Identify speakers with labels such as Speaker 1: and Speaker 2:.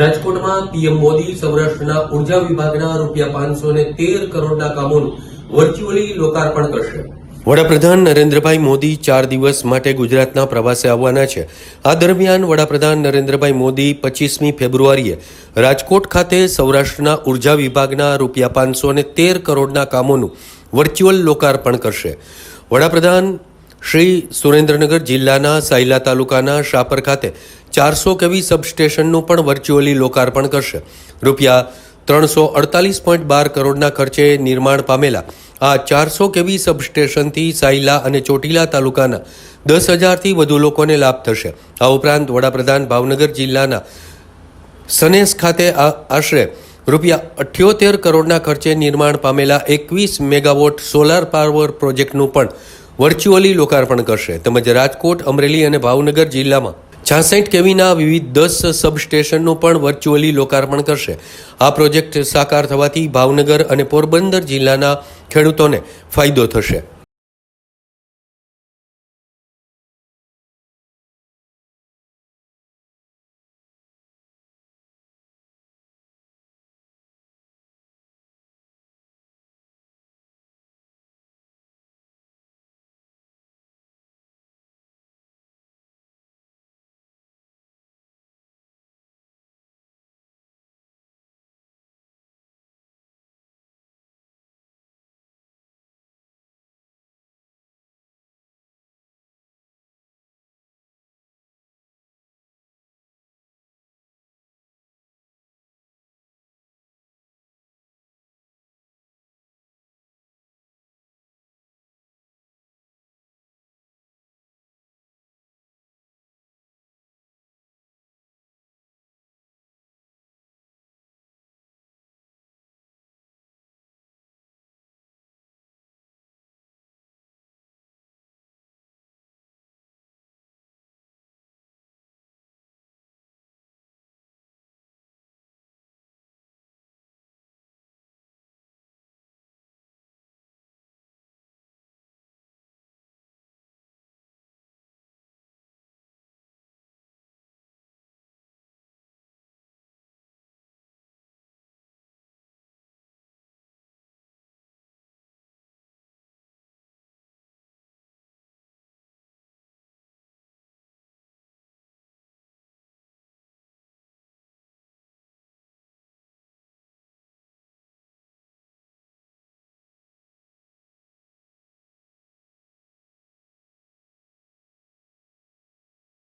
Speaker 1: રાજકોટમાં પીએમ મોદી સૌરાષ્ટ્રના ઊર્જા વિભાગના રૂપિયા પાંચસો તેર કરોડના કામોનું વર્ચ્યુઅલી લોકાર્પણ કરશે. વડાપ્રધાન નરેન્દ્રભાઈ મોદી ચાર દિવસ માટે ગુજરાતના પ્રવાસે આવવાના છે. આ દરમિયાન વડાપ્રધાન નરેન્દ્રભાઈ મોદી પચીસમી ફેબ્રુઆરીએ રાજકોટ ખાતે સૌરાષ્ટ્રના ઊર્જા વિભાગના રૂપિયા પાંચસો તેર કરોડના કામોનું વર્ચ્યુઅલ લોકાર્પણ કરશે. વડાપ્રધાન શ્રી સુરેન્દ્રનગર જિલ્લાના સાયલા તાલુકાના શાપર ખાતે ચારસો કેવી સબસ્ટેશનનું પણ વર્ચ્યુઅલી લોકાર્પણ કરશે. રૂપિયા ત્રણસો અડતાલીસ પોઈન્ટ બાર કરોડના ખર્ચે નિર્માણ પામેલા આ ચારસો કેવી સબસ્ટેશનથી સાયલા અને ચોટીલા તાલુકાના દસ હજારથી વધુ લોકોને લાભ થશે. આ ઉપરાંત વડાપ્રધાન ભાવનગર જિલ્લાના સનેસ ખાતે આશરે રૂપિયા અઠ્યોતેર કરોડના ખર્ચે નિર્માણ પામેલા એકવીસ મેગાવોટ સોલાર પાવર પ્રોજેક્ટનું પણ વર્ચ્યુઅલી લોકાર્પણ કરશે. તેમજ રાજકોટ, અમરેલી અને ભાવનગર જિલ્લામાં છાસઠ કેવીના વિવિધ દસ સબસ્ટેશનનું પણ વર્ચ્યુઅલી લોકાર્પણ કરશે. આ પ્રોજેક્ટ સાકાર થવાથી ભાવનગર અને પોરબંદર જિલ્લાના ખેડૂતોને ફાયદો થશે.